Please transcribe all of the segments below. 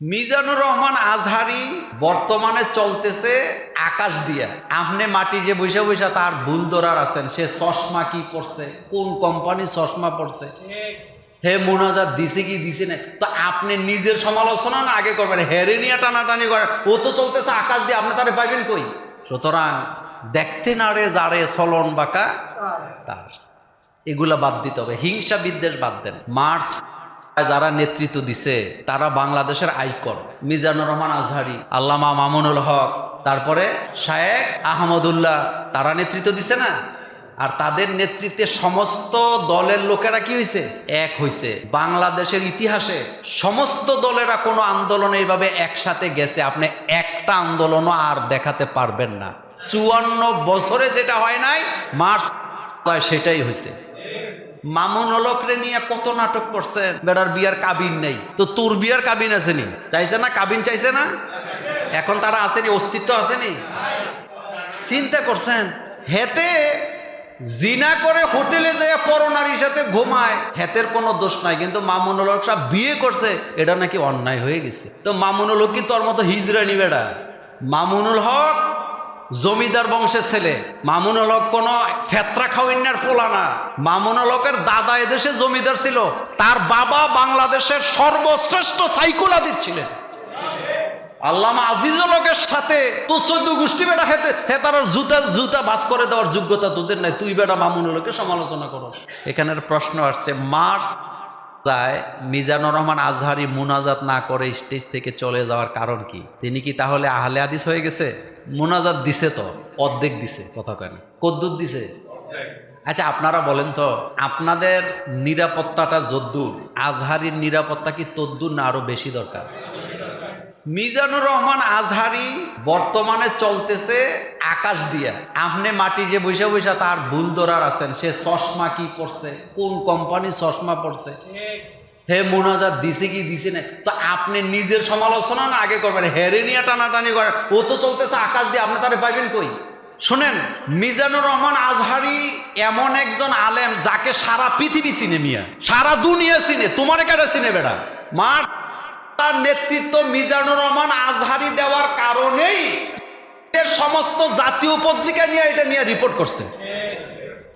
মিজানুর রহমান আজহারি বর্তমানে চলতেছে আকাশ দিয়া। আপনি মাটি যে বৈশা বৈশা তার ভুল আছেন, সে চশমা কি পড়ছে কোন কোম্পানি চশমা পড়ছে হে মোনাজাত, দিছে কি, দিছে না তো আপনি নিজের সমালোচনা না আগে করবেন, হেরে নিয়ে টানাটানি করেন। ও তো চলতেছে আকাশ দিয়ে, আপনি তারে পাইবেন কই? সুতরাং দেখতে না রে যারে চলন বাঁকা, তার। এগুলা বাদ দিতে হবে। হিংসা বিদ্বেষ বাদ দেন। মার্চ যারা নেতৃত্ব দিছে, তারা বাংলাদেশের আইকন। মিজানুর রহমান আজহারি, আল্লামা মামুনুল হক, তারপরে শায়েক আহমদুল্লাহ, তারা নেতৃত্ব দিছে না? আর তাদের নেতৃত্বে সমস্ত দলের লোকেরা কি হয়েছে এক হয়েছে বাংলাদেশের ইতিহাসে সমস্ত দলেরা কোনো আন্দোলনে এইভাবে একসাথে গেছে, আপনি একটা আন্দোলনও আর দেখাতে পারবেন না। চুয়ান্ন বছরে যেটা হয় নাই, মার্চ সেটাই হয়েছে মামুন হলকরে নিয়ে কত নাটক করছেন বেড়ার বিয়ার কাবিন নেই। তো তোর বিয়ার কাবিন আসেনি? চাইছে না? কাবিন চাইছে না? এখন তারা আসেনি? অস্তিত্ব আসেনি? চিন্তা করছেন? হেতে জিনা করে হোটেলে যায় পরনারীর সাথে ঘুমায়। হেতের কোনো দোষ নাই, কিন্তু মামুনুল হক সাহেব বিয়ে করছে, এটা নাকি অন্যায় হয়ে গেছে। তো মামুনুল হক কি তোর মতো হিজরানি বেড়া। মামুনুল হক জমিদার বংশের ছেলে। মামুন হক কোনো ফেতরা খাওয়াইনার পোলা না। মামুনুল হকের দাদা এদেশে জমিদার ছিল। তার বাবা বাংলাদেশের সর্বশ্রেষ্ঠ সাইকুলাদিত ছিলেন। আল্লামা আজিজুল হকের সাথে তো চোদ্দ গোষ্ঠী বেটা হেতে হেতার জুতা জুতা বাস করে দেওয়ার যোগ্যতা তোদের নাই। তুই বেটা মামুনুল হকের সমালোচনা করো এখানের প্রশ্ন আসছে, মার্চ যায় মিজানুর রহমান আজহারি মুনাজাত না করে স্টেজ থেকে চলে যাওয়ার কারণ কি? তিনি কি তাহলে আহলে আদিস হয়ে গেছে? মুনাজাত দিছে তো, অর্ধেক দিছে, কথা কেন কদ্দুর দিছে? আচ্ছা আপনারা বলেন তো, আপনাদের নিরাপত্তাটা যদ্দুর, আজহারির নিরাপত্তা কি তদ্দুর না আরও বেশি দরকার? মিজানুর রহমান আজহারি বর্তমানে চলতেছে আকাশ দিয়া। আপনি মাটি যে বৈশা বৈশা তার ভুল ধরার আছেন, সে চশমা কি পড়ছে কোন কোম্পানি চশমা পড়ছে হে মোনাজাত, দিছে কি, দিছে না তো আপনি নিজের সমালোচনা না আগে করবেন, হেরে নিয়ে টানাটানি করেন। ও তো চলতেছে আকাশ দিয়ে, আপনি তারে পাইবেন কই? শোনেন, মিজানুর রহমান আজহারি এমন একজন আলেম যাকে সারা পৃথিবী চিনে মিয়া। সারা দুনিয়া চিনে। তোমার কেটে চিনে বেড়া? মার তার নেতৃত্ব মিজানুর রহমান আজহারি দেওয়ার কারণেই এর সমস্ত জাতীয় পত্রিকা নিয়ে এটা নিয়ে রিপোর্ট করছে।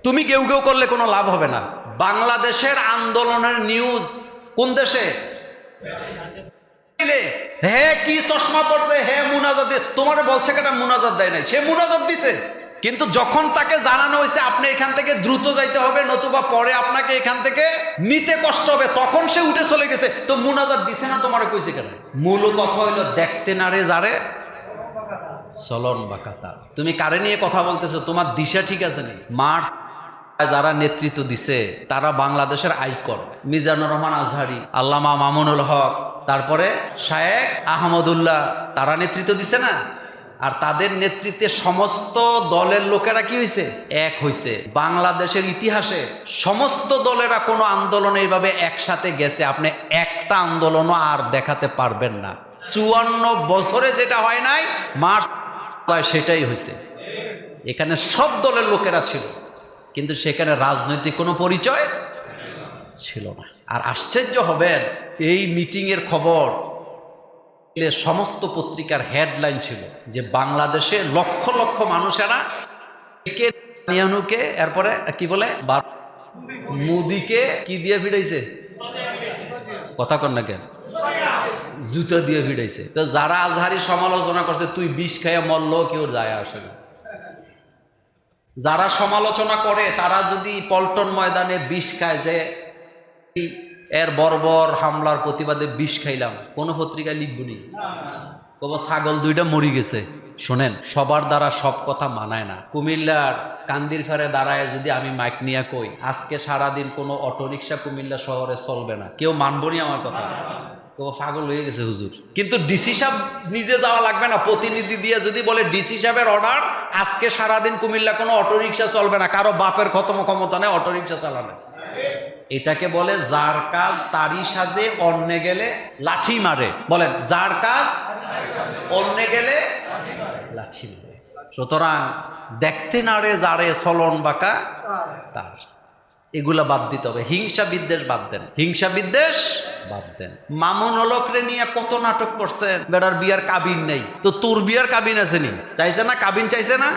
তুমি কেউ কেউ করলে কোনো লাভ হবে না। বাংলাদেশের আন্দোলনের নিউজ কোন দেশে? হে কি চশমা পড়ছে হে মুনাজাত তোমার বলছে কেটা মুনাজাত দেয় নাই? সে মুনাজাত দিছে। কিন্তু যখন তাকে জানানো হয়েছে, আপনি এখান থেকে দ্রুত যাইতে হবে, নতুবা পরে আপনাকে এখান থেকে নিতে কষ্ট হবে, তখন সে উঠে চলে গেছে। তো মুনাজাত দিছে না, তোমার কইছে কেন? মূল কথা হইল, দেখতে না রে যারে, চলন বা কাতার। তুমি কারে নিয়ে কথা বলতেছো? তোমার দিশা ঠিক আছে নি মার যারা নেতৃত্ব দিছে, তারা বাংলাদেশের আইকন। মিজানুর রহমান আজহারি, আল্লামা মামুনুল হক, তারপরে শায়েক আহমদুল্লাহ, তারা নেতৃত্ব দিছে না? আর তাদের নেতৃত্বে সমস্ত দলের লোকেরা কি হয়েছে এক হয়েছে বাংলাদেশের ইতিহাসে সমস্ত দলেরা কোনো আন্দোলনে এইভাবে একসাথে গেছে, আপনি একটা আন্দোলনও আর দেখাতে পারবেন না। চুয়ান্ন বছরে যেটা হয় নাই, মার্চ সেটাই হয়েছে এখানে সব দলের লোকেরা ছিল, কিন্তু সেখানে রাজনৈতিক কোনো পরিচয় ছিল না। আর আশ্চর্য হবেন, এই মিটিংয়ের খবর সমস্ত পত্রিকার হেডলাইন ছিল যে বাংলাদেশে লক্ষ লক্ষ মানুষেরা কে নেতানিয়াহুকে এরপরে কি বলে? মোদিকে কি দিয়ে ভিড়াইছে? কথা কন না কেন? জুতো দিয়ে ভিড়াইছে। তো যারা আজহারি সমালোচনা করছে, তুই বিষ খাইয়া মরল কেউ যায় আসে না। যারা সমালোচনা করে, তারা যদি পল্টন ময়দানে বিষ খায় যে এর বর্বর হামলার প্রতিবাদে বিষ খাইলাম। কোনো পত্রিকায় লিখবনি কব, ছাগল দুইটা মরি গেছে। শোনেন, সবার দ্বারা সব কথা মানায় না। কুমিল্লার কান্দির ফেরে দাঁড়ায় যদি আমি মাইক নিয়ে কই, আজকে সারাদিন কোনো অটোরিকশা কুমিল্লা শহরে চলবে না। কেউ মানবনি আমার কথা? কব, পাগল হয়ে গেছে হুজুর। কিন্তু ডিসি সাহেব নিজে যাওয়া লাগবে না। প্রতিনিধি দিয়ে যদি বলে, ডিসি সাহেবের অর্ডার, আজকে সারাদিন কুমিল্লা কোনো অটোরিকশা চলবে না। কারও বাপের খতম ক্ষমতা নেই, অটোরিকশা চালানো এটাকে বলে যার কাজ তারই সাজে অন্যে গেলে লাঠি মারে। বলেন, যার কাজ অন্যে গেলে লাঠি মারে। সুতরাং দেখতে না রে যারে চলন বাঁকা, তার। এগুলা বাদ দিতে হবে। হিংসা বিদ্বেষ বাদ দেন। হিংসা বিদ্বেষ বাদ দেন। মামুন হলকরে নিয়ে কত নাটক করছেন। বেড়ার বিয়ার কাবিন নেই। তো তোর বিয়ার কাবিন আসেনি চাইছে না? কাবিন চাইছে না?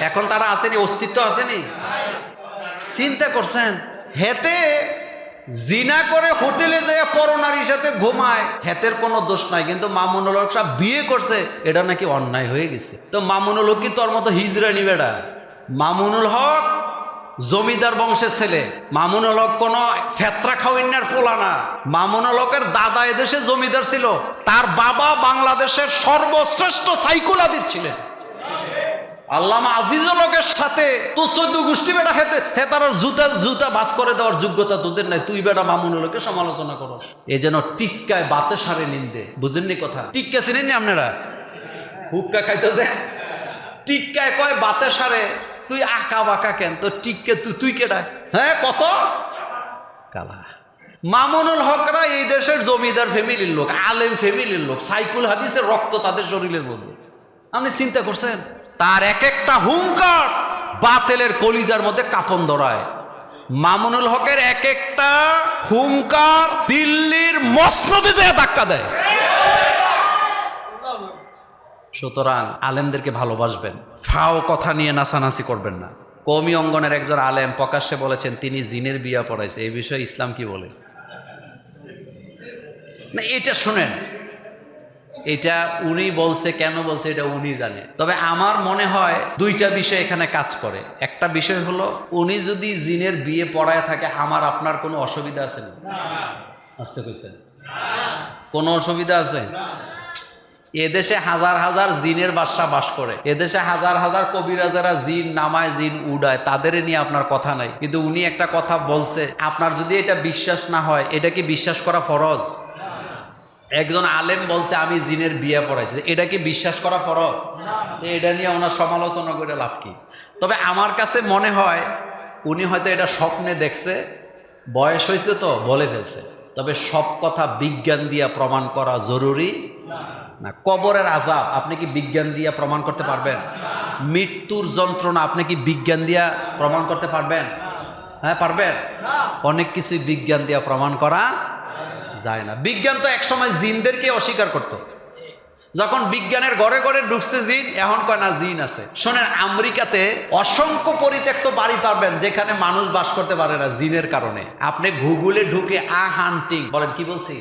এখন তারা আসেনি অস্তিত্ব আসেনি চিন্তা করছেন? হেতে জিনা করে হোটেলে যায় পরনারীর সাথে ঘুমায়। হেতের কোনো দোষ নাই, কিন্তু মামুনুল হক সাহেব বিয়ে করছে, এটা নাকি অন্যায় হয়ে গেছে। তো মামুনুল হক কি তোর মতো হিজরানি বেড়া মামুনুল হক জমিদার বংশের ছেলে। মামুনুল হক কোনো ফেতরা খাওয়াইনার পোলা না। মামুনুল হকের দাদা এদেশে জমিদার ছিল, তার বাবা বাংলাদেশের সর্বশ্রেষ্ঠ সাইকুলা দিচ্ছিলেন আল্লামা আজিজুল হকের সাথে তো চোদ্দ গোষ্ঠী বেটা হেতে, হেতার জুতা জুতা বাস করে দেওয়ার যোগ্যতা তোদের নাই। তুই বেটা মামুনুল হকের সমালোচনা করো এ যেন টিক্কায় বাতে সারে নিন্দে। বুঝেননি কথা? টিক্কা চিনেননি আপনারা? হুক্কা খাইতে যে? টিক্কায় কয়, বাতে সারে, তুই আঁকা বাঁকা কেন? তো টিক্কে তুই তুই কেটা হ্যাঁ কত? কালা। মামুনুল হকরা এই দেশের জমিদার ফ্যামিলির লোক, আলেম ফ্যামিলির লোক। সাইকুল হাদিসের রক্ত তাদের শরীরের মধ্যে। আপনি চিন্তা করছেন? তার এক একটা হুঙ্কার বাতেলের কলিজার মধ্যে কাপন ধরায়। মামুনুল হকের এক একটা হুঙ্কার দিল্লির মসনদে যায় ধাক্কা দেয়। সুতরাং আলেমদেরকে ভালোবাসবেন। ফাও কথা নিয়ে নাচানাচি করবেন না। কমি অঙ্গনের একজন আলেম প্রকাশ্যে বলেছেন, তিনি জিনের বিয়া পড়াইছে। এই বিষয়ে ইসলাম কি বলে? না, এটা শুনেন। এটা উনি বলছে কেন বলছে এটা উনি জানে। তবে আমার মনে হয় দুইটা বিষয় এখানে কাজ করে। একটা বিষয় হলো উনি যদি জিনের বিয়ে পড়ায় থাকে আমার আপনার কোনো অসুবিধা আছে না? আসতে কইছেন। কোনো অসুবিধা আছে? এদেশে হাজার হাজার জিনের বাসা বাস করে। এদেশে হাজার হাজার কবিরাজারা জিন নামায় জিন উড়ায় তাদের নিয়ে আপনার কথা নাই। কিন্তু উনি একটা কথা বলছে আপনার যদি এটা বিশ্বাস না হয় এটা কি বিশ্বাস করা ফরজ? একজন আলেম বলছে, আমি জিনের বিয়ে পড়াইছি। এটা কি বিশ্বাস করা ফরজ? এটা নিয়ে ওনার সমালোচনা করে লাভ কি? তবে আমার কাছে মনে হয়, উনি হয়তো এটা স্বপ্নে দেখছে, বয়স হয়েছে তো, বলে ফেলছে। তবে সব কথা বিজ্ঞান দিয়া প্রমাণ করা জরুরি? না, কবরের আজাব আপনি কি বিজ্ঞান দিয়া প্রমাণ করতে পারবেন? মৃত্যুর যন্ত্রণা, আপনি কি বিজ্ঞান দিয়া প্রমাণ করতে পারবেন? হ্যাঁ পারবেন? অনেক কিছুই বিজ্ঞান দিয়া প্রমাণ করা যায় না। বিজ্ঞান তো একসময় জিনদেরকে অস্বীকার করত। যখন বিজ্ঞানের ঘরে ঘরে ঢুকছে জিন, এখন কয় না, জিন আছে। শোনেন, আমেরিকাতে অসংখ্য পরিত্যক্ত বাড়ি পাবেন যেখানে মানুষ বাস করতে পারে না জিনের কারণে। আপনি গুগলে ঢুকে আ হান্টিং, বলেন কি বলছি?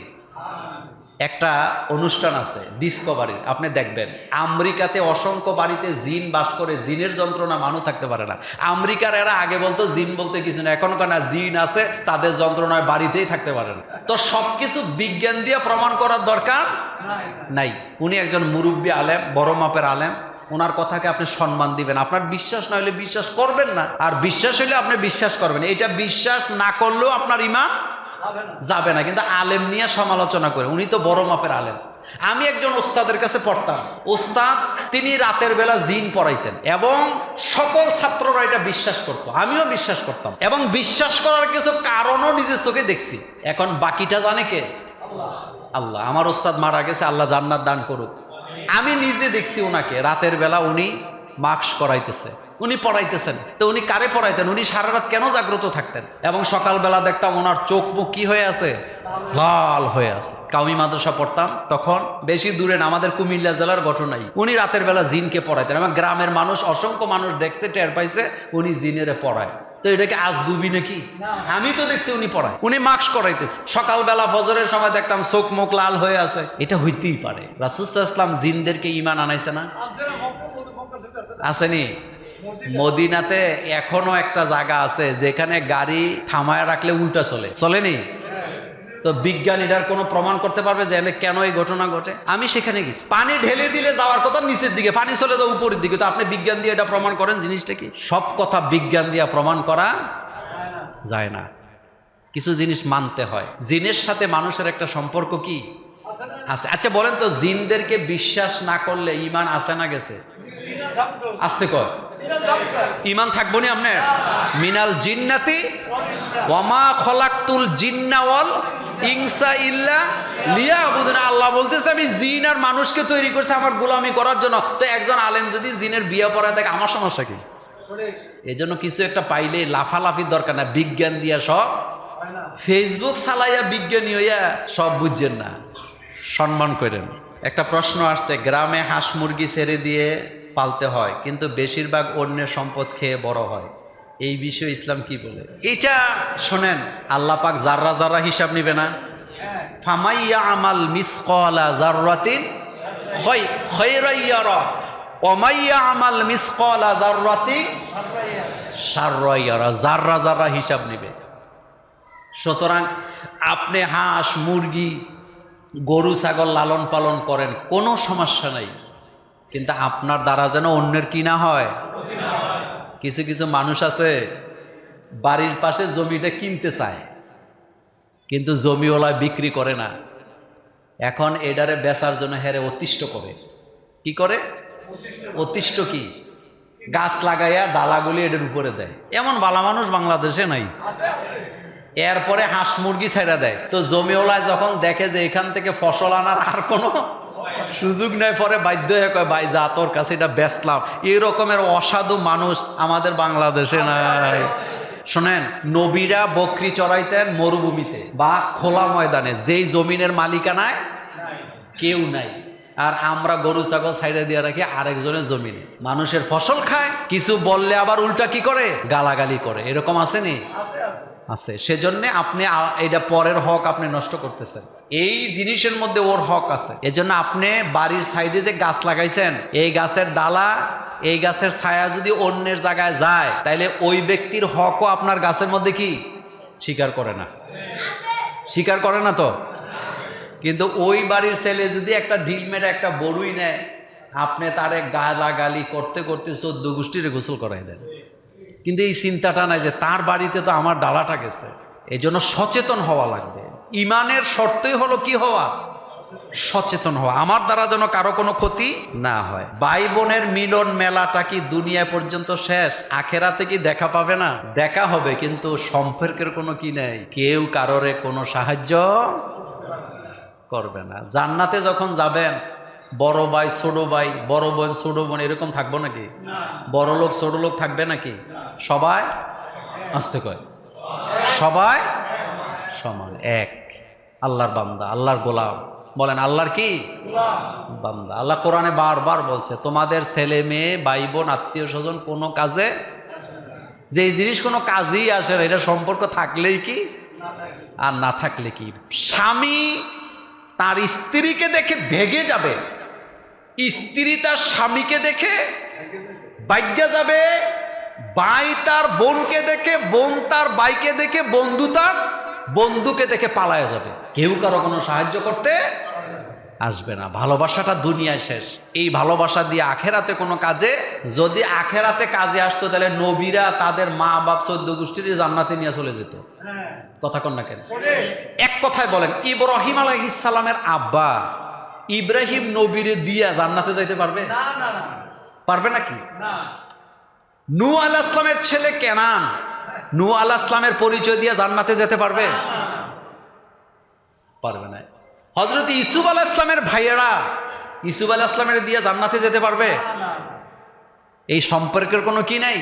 একটা অনুষ্ঠান আছে ডিসকভারি আপনি দেখবেন। আমেরিকাতে অসংখ্য বাড়িতে জিন বাস করে জিনের যন্ত্রণা মানুষ থাকতে পারে না। আমেরিকার এরা আগে বলতো জিন বলতে কিছু না এখন কেনা জিন আছে তাদের যন্ত্রণায় বাড়িতেই থাকতে পারে না। তো সবকিছু বিজ্ঞান দিয়ে প্রমাণ করার দরকার? নাই উনি একজন মুরব্বী আলেম বড় মাপের আলেম। ওনার কথাকে আপনি সম্মান দিবেন। আপনার বিশ্বাস না হলে বিশ্বাস করবেন না। আর বিশ্বাস হলে আপনি বিশ্বাস করবেন। এটা বিশ্বাস না করলেও আপনার ইমান যাবে না। কিন্তু আলেম নিয়ে সমালোচনা করে। উনি তো বড় মাপের আলেম। আমি একজন ওস্তাদের কাছে পড়তাম। ওস্তাদ তিনি রাতের বেলা জিন পড়াইতেন এবং সকল ছাত্ররা এটা বিশ্বাস করত। আমিও বিশ্বাস করতাম। এবং বিশ্বাস করার কিছু কারণও নিজের চোখে দেখছি। এখন বাকিটা জানে কে? আল্লাহ। আমার ওস্তাদ মারা গেছে আল্লাহ জান্নাত দান করুক। আমি নিজে দেখছি ওনাকে রাতের বেলা উনি মাস্ক করাইতেছে। উনি পড়াইতেছেন। তো উনি কারে পড়াইতেন? উনি সারা রাত কেন জাগ্রত থাকতেন? এবং সকালবেলা দেখতাম ওনার চোখ মুখ কি হয়ে আছে? লাল হয়ে আছে। কাউমি মাদ্রাসা পড়তাম। তখন বেশি দূরে না, আমাদের কুমিল্লা জেলার ঘটনাই উনি রাতের বেলা জিনকে পড়াইতেন এবং গ্রামের মানুষ, অসংখ্য মানুষ দেখছে, টের পাইছে, উনি জিনেরে পড়ায়। তো এটাকে আজগুবি নাকি? আমি তো দেখছি উনি পড়ায়। উনি মাস্ক করাইতেছে। সকালবেলা ফজরের সময় দেখতাম চোখ মুখ লাল হয়ে আছে। এটা হইতেই পারে। রাসুসাহ ইসলাম জিনদেরকে ইমান আনাইছে না? আসেনি। মদিনাতে এখনও একটা জায়গা আছে যেখানে গাড়ি থামায় রাখলে উল্টা চলে। চলেনি? তো বিজ্ঞান এটার কোনো প্রমাণ করতে পারবে যে কেন এই ঘটনা ঘটে? আমি সেখানে গেছি। পানি ঢেলে দিলে যাওয়ার কথা নিচের দিকে, পানি চলে যাও উপরের দিকে। তো আপনি বিজ্ঞান দিয়ে এটা প্রমাণ করেন জিনিসটা কি? সব কথা বিজ্ঞান দিয়ে প্রমাণ করা যায় না। কিছু জিনিস মানতে হয়। জিনের সাথে মানুষের একটা সম্পর্ক কি? আছে। আচ্ছা বলেন তো, জিনদেরকে বিশ্বাস না করলে ইমান আসে না গেছে? আসতে কর। ইমান থাকব নি আপনার? মিনাল জিন্নাতি ওয়ামা খলাকতুল জিন্নাওয়াল ইংসা ইল্লা লিয়া আবুদিন আল্লাহ বলতেছে, আমি জিন আর মানুষকে তৈরি করছে আমার গোলামি করার জন্য। তো একজন আলেম যদি জিনের বিয়ে পড়ায় থাকে আমার সমস্যা কি? এই জন্য কিছু একটা পাইলে লাফালাফির দরকার না। বিজ্ঞান দিয়া সব। ফেসবুক চালাইয়া বিজ্ঞানী হইয়া সব বুঝছেন না। সম্মান করেন। একটা প্রশ্ন আসছে, গ্রামে হাঁস মুরগি ছেড়ে দিয়ে পালতে হয়, কিন্তু বেশিরভাগ অন্যের সম্পদ খেয়ে বড় হয়। এই বিষয়ে ইসলাম কি বলে? এটা শোনেন, আল্লাহ পাক জাররা জাররা হিসাব নিবে না। ফামাইয়া আমাল মিসকলা জাররাতিন অমাইয়া আমাল মিসকলা জাররাতিন সাররাইয়ারা জাররা জাররা হিসাব নিবে। সুতরাং আপনি হাঁস, মুরগি, গরু, ছাগল লালন পালন করেন, কোনো সমস্যা নাই। কিন্তু আপনার দ্বারা যেন অন্যের কি না হয়? কিছু কিছু মানুষ আছে, বাড়ির পাশে জমিটা কিনতে চায়, কিন্তু জমিওয়ালা বিক্রি করে না। এখন এডারে বেচার জন্য হেরে অতিষ্ঠ করে। কি করে? অতিষ্ঠ কি? গাছ লাগাইয়া ডালাগুলি এটার উপরে দেয়। এমন বালা মানুষ বাংলাদেশে নাই। এরপরে হাঁস মুরগি ছেড়ে দেয়। তো জমিওয়ালায় যখন দেখে যে এখান থেকে ফসল আনার আর কোনো সুযোগ নেই পরে বাধ্য হয়ে কয় ভাই যা তোর কাছে এটা বেচলাম এই রকমের অসাধু মানুষ আমাদের বাংলাদেশে নাই। শোনেন নবীরা বকরি চড়াইতেন মরুভূমিতে বা খোলা ময়দানে। যেই জমিনের মালিকানায় কেউ নাই। আর আমরা গরু ছাগল সাইডে দিয়ে রাখি আরেকজনের জমিনে। মানুষের ফসল খায় কিছু বললে আবার উল্টা কি করে? গালাগালি করে। এরকম আসেনি আছে। সেজন্য আপনি এটা পরের হক আপনি নষ্ট করতেছেন। এই জিনিসের মধ্যে ওর হক আছে। এজন্য আপনি বাড়ির সাইডে যে গাছ লাগাইছেন, এই গাছের ডালা, এই গাছের ছায়া যদি অন্যের জায়গায় যায় তাহলে ওই ব্যক্তির হকও আপনার গাছের মধ্যে কি? স্বীকার করে না। স্বীকার করে না তো? কিন্তু ওই বাড়ির ছেলে যদি একটা ঢিল মেরে একটা বড়ুই নেয়, আপনি তারে গালাগালি করতে করতে চোদ্দ গোষ্ঠীরে গোসল করাই দেন। কিন্তু এই চিন্তাটা নাই যে তার বাড়িতে তো আমার ডালাটা গেছে। এই জন্য সচেতন হওয়া লাগবে। ইমানের শর্তই হলো কি হওয়া? সচেতন হওয়া। আমার দ্বারা যেন কারও কোনো ক্ষতি না হয়। ভাই বোনের মিলন মেলাটা কি দুনিয়া পর্যন্ত শেষ? আখেরাতে কি দেখা পাবে না? দেখা হবে, কিন্তু সম্পর্কের কোনো কি নেই? কেউ কারোরে কোনো সাহায্য করবে না। জান্নাতে যখন যাবেন বড় ভাই ছোট ভাই বড় বোন ছোট বোন এরকম থাকব নাকি? বড় লোক ছোট লোক থাকবে নাকি? সবাই? আসতে কয়। সবাই? সমান এক। আল্লাহর বান্দা আল্লাহর গোলাম। বলেন আল্লাহর কি? বান্দা। আল্লাহ কোরআনে বারবার বলছে তোমাদের ছেলে মেয়ে ভাই বোন আত্মীয় স্বজন কোনো কাজে যে এই জিনিস কোনো কাজেই আসে না এটা সম্পর্ক থাকলেই কি? আর না থাকলে কি? স্বামী তার স্ত্রীকে দেখে ভেগে যাবে। স্ত্রী তার স্বামীকে দেখে বাইজ্ঞা যাবে ভাই তার বোনকে দেখে বোন তার বাইকে দেখে বন্ধু তার বন্ধুকে দেখে পালায় যাবে। কেউ কারও কোনো সাহায্য করতে আসবে না। ভালোবাসাটা দুনিয়ায় শেষ। এই ভালোবাসা দিয়ে আখেরাতে কোনো কাজে যদি আখেরাতে কাজে আসতো তাহলে নবীরা তাদের মা বাপ চোদ্দ গোষ্ঠীর জান্নাতে নিয়ে চলে যেত। কথা কন না কেন? এক কথায় বলেন ইব্রাহিম আলাইসালামের আব্বা ইব্রাহিম নবীরে দিয়া জান্নাতে যাইতে পারবে? পারবে নাকি? নু। আল ইসলামের ছেলে কেনান। নু আল ইসলামের পরিচয় দিয়ে জান্নাতে যেতে পারবে? পারবে না হজরত ইসুফ আল ইসলামের ভাইয়েরা ইসুফ আল ইসলামের দিয়ে জান্নাতে যেতে পারবে? এই সম্পর্কের কোনো কি নাই?